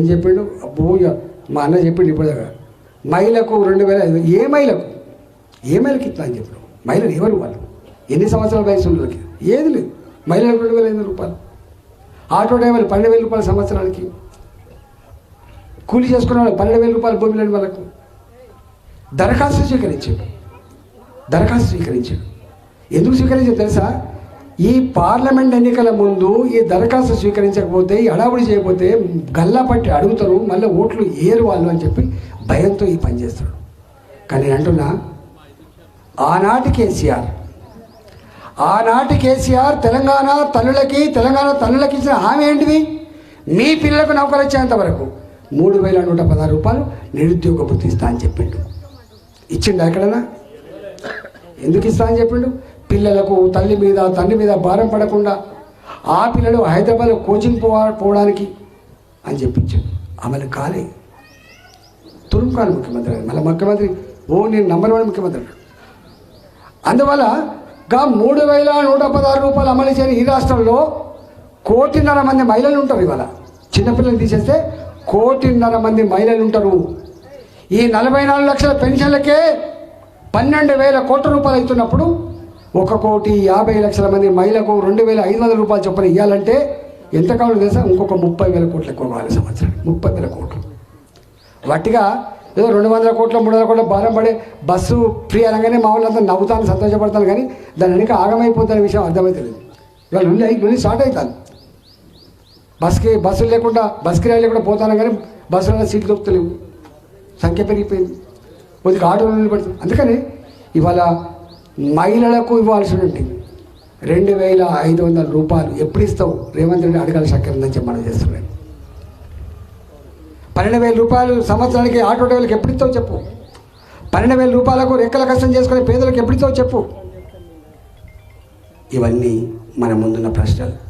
అని చెప్పిండు? అబ్బో మా అన్న చెప్పిండు ఇప్పటిదాకా మహిళకు రెండు వేల ఐదు ఏ మహిళకు ఏ మహిళకి ఇట్లా అని చెప్పాడు మహిళలు ఎవరు వాళ్ళు? ఎన్ని సంవత్సరాల వయసు ఉన్న ఏది లేదు. మహిళలకు రెండు వేల ఐదు రూపాయలు. ఆటో డ్రైవర్లు పన్నెండు వేల రూపాయల సంవత్సరానికి. కూలి చేసుకునే వాళ్ళు పన్నెండు వేల రూపాయలు భూమి లేని వాళ్ళకు. దరఖాస్తు స్వీకరించాడు. దరఖాస్తు స్వీకరించాడు. ఎందుకు స్వీకరించాడు తెలుసా? ఈ పార్లమెంట్ ఎన్నికల ముందు ఈ దరఖాస్తు స్వీకరించకపోతే హడావుడి అడావుడి చేయకపోతే గల్లా పట్టి అడుగుతారు మళ్ళీ ఓట్లు ఏరు వాళ్ళు అని చెప్పి భయంతో ఈ పని చేస్తాడు కానీ నేను అంటున్నా ఆనాటి కేసీఆర్ ఆనాటి కేసీఆర్ తెలంగాణ తల్లులకి తెలంగాణ తల్లులకి ఇచ్చిన హామీ ఏంటిది? మీ పిల్లలకు నౌకరు వచ్చేంత వరకు మూడు వేల నూట పదహారు రూపాయలు నిరుద్యోగ వృత్తి ఇస్తా అని చెప్పిండు. ఇచ్చిండు ఎక్కడన్నా? ఎందుకు ఇస్తా అని చెప్పిండు? పిల్లలకు తల్లి మీద తండ్రి మీద భారం పడకుండా ఆ పిల్లలు హైదరాబాద్ కోచింగ్ పోవా పోవడానికి అని చెప్పించాడు. అమలు కాలే. తురుముకాలు ముఖ్యమంత్రి మళ్ళీ ముఖ్యమంత్రి ఓ నేను నంబర్ వన్ ముఖ్యమంత్రి. అందువల్ల గా మూడు వేల నూట పదహారు రూపాయలు అమలు చేయని ఈ రాష్ట్రంలో కోటిన్నర మంది మహిళలు ఉంటారు ఇవాళ. చిన్నపిల్లలు తీసేస్తే కోటిన్నర మంది మహిళలు ఉంటారు. ఈ నలభై నాలుగు లక్షల పెన్షన్లకే పన్నెండు వేల కోట్ల రూపాయలు అవుతున్నప్పుడు ఒక కోటి యాభై లక్షల మంది మహిళకు రెండు వేల ఐదు వందల రూపాయలు చొప్పున ఇవ్వాలంటే ఎంత కావాలో తెలుసా? ఇంకొక ముప్పై వేల కోట్లు ఎక్కువ కావాలి సంవత్సరం ముప్పై వేల కోట్లు. వట్టిగా ఏదో రెండు వందల కోట్ల మూడు వందల కోట్ల భారం పడే బస్సు ఫ్రీ అనగానే మా వాళ్ళంతా నవ్వుతాను సంతోషపడతాను కానీ దాని వెనుక ఆగమైపోతున్న విషయం అర్థమైతలేదు ఇవాళ నుండి అయి నుండి స్టార్ట్ అవుతాను. బస్కి బస్సులు లేకుండా బస్కి కిరాయి లేకుండా పోతాను కానీ బస్సులలో సీట్లు దొరుకుతలేవు. సంఖ్య పెరిగిపోయింది. కొద్దిగా ఆటోలు నిలబడుతుంది అందుకని ఇవాళ మహిళలకు ఇవ్వాల్సినటువంటి రెండు వేల ఐదు వందల రూపాయలు ఎప్పుడు ఇస్తావు? రేవంత్ రెడ్డి అడగాలి చక్కెర చెప్పి మనం చేస్తున్నాను పన్నెండు వేల రూపాయలు సంవత్సరానికి ఆటో డ్రైవర్లకు ఎప్పుడు ఇస్తావు చెప్పు. పన్నెండు వేల రూపాయలకు రెక్కల కష్టం చేసుకునే పేదలకు ఎప్పుడు ఇస్తావు చెప్పు. ఇవన్నీ మన ముందున్న ప్రశ్నలు.